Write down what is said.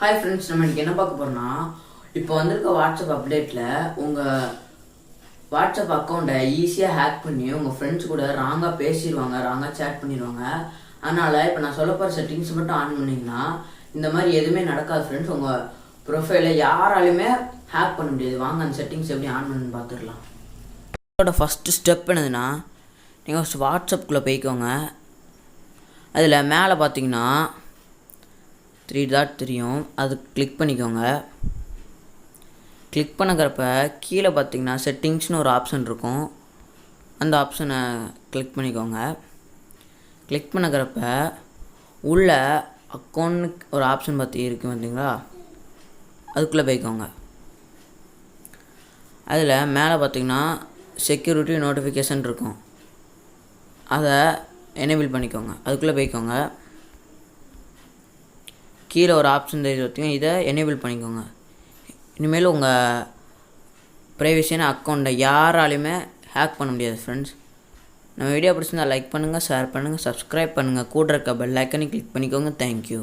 Hi friends நம்ம இன்றைக்கி என்ன பார்க்க போகிறோம்னா இப்போ வந்திருக்க வாட்ஸ்அப் அப்டேட்டில் உங்கள் வாட்ஸ்அப் அக்கௌண்ட்டை ஈஸியாக ஹேக் பண்ணி உங்கள் ஃப்ரெண்ட்ஸ் கூட ராங்காக பேசிடுவாங்க ராங்காக சேட் பண்ணிடுவாங்க அதனால் இப்போ நான் சொல்ல போகிற செட்டிங்ஸ் மட்டும் ஆன் பண்ணிங்கன்னா இந்த மாதிரி எதுவுமே நடக்காது ஃப்ரெண்ட்ஸ் உங்கள் ப்ரொஃபைலை யாராலையுமே ஹேக் பண்ண முடியாது. வாங்க அந்த செட்டிங்ஸ் எப்படி ஆன் பண்ணுன்னு பார்த்துடலாம். இதோட ஃபஸ்ட்டு ஸ்டெப் என்னதுன்னா நீங்கள் ஃபஸ்ட் வாட்ஸ்அப்புக்குள்ளே போய்க்கோங்க. அதில் மேலே பார்த்தீங்கன்னா த்ரீ டாட் தெரியும். அது கிளிக் பண்ணிக்கோங்க. கிளிக் பண்ணுறப்ப கீழே பார்த்தீங்கன்னா செட்டிங்ஸ்னு ஒரு ஆப்ஷன் இருக்கும். அந்த ஆப்ஷனை கிளிக் பண்ணிக்கோங்க. கிளிக் பண்ணுறப்ப உள்ள அக்கௌண்ட்னு ஒரு ஆப்ஷன் பார்த்து இருக்கு பார்த்தீங்களா அதுக்குள்ளே போய்க்கோங்க. அதில் மேலே பார்த்தீங்கன்னா செக்யூரிட்டி நோட்டிஃபிகேஷன் இருக்கும். அதை எனேபிள் பண்ணிக்கோங்க. அதுக்குள்ளே போய்க்கோங்க. கீழே ஒரு ஆப்ஷன் தெரியுது பார்த்தீங்கன்னா இதை எனேபிள் பண்ணிக்கோங்க. இனிமேல் உங்கள் ப்ரைவசியான அக்கௌண்ட்டை யாராலையுமே ஹேக் பண்ண முடியாது ஃப்ரெண்ட்ஸ் நம்ம வீடியோ பிடிச்சிருந்தா லைக் பண்ணுங்கள் ஷேர் பண்ணுங்கள் சப்ஸ்கிரைப் பண்ணுங்கள் கூட இருக்க பெல் ஐக்கனை கிளிக் பண்ணிக்கோங்க. தேங்க்யூ